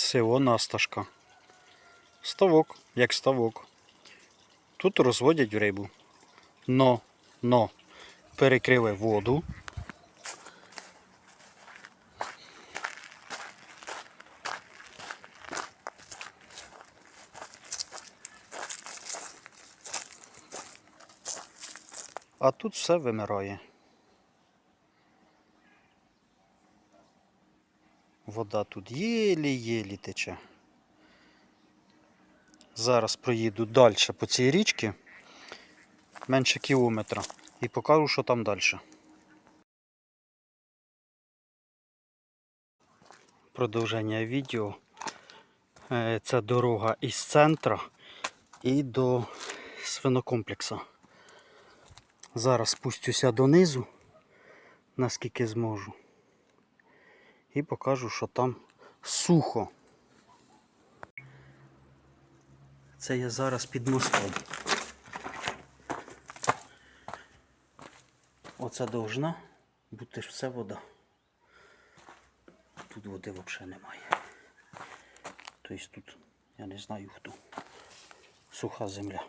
Село Насташка. Ставок, як ставок. Тут розводять рибу. Но, но, перекрили воду. А тут все вимирає. Вода тут єлі-єлі тече. Зараз проїду далі по цій річці, менше кілометра, і покажу, що там далі. Продовження відео. Це дорога із центра і до свинокомплексу. Зараз спустюся донизу, наскільки зможу. І покажу, що там сухо. Це я зараз під мостом. Оце должна бути ж все вода. Тут води взагалі немає. Тобто тут, я не знаю хто. Суха земля.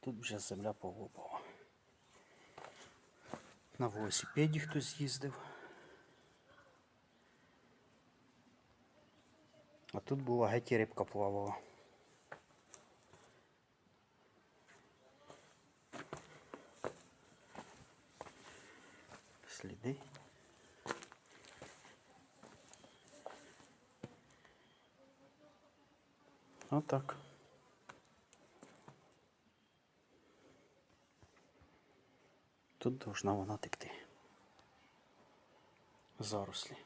Тут вже земля полопала. На велосипеді хтось їздив. А тут була геть і рибка плавала. Сліди. Отак. Тут должна вона текти. Зарослі.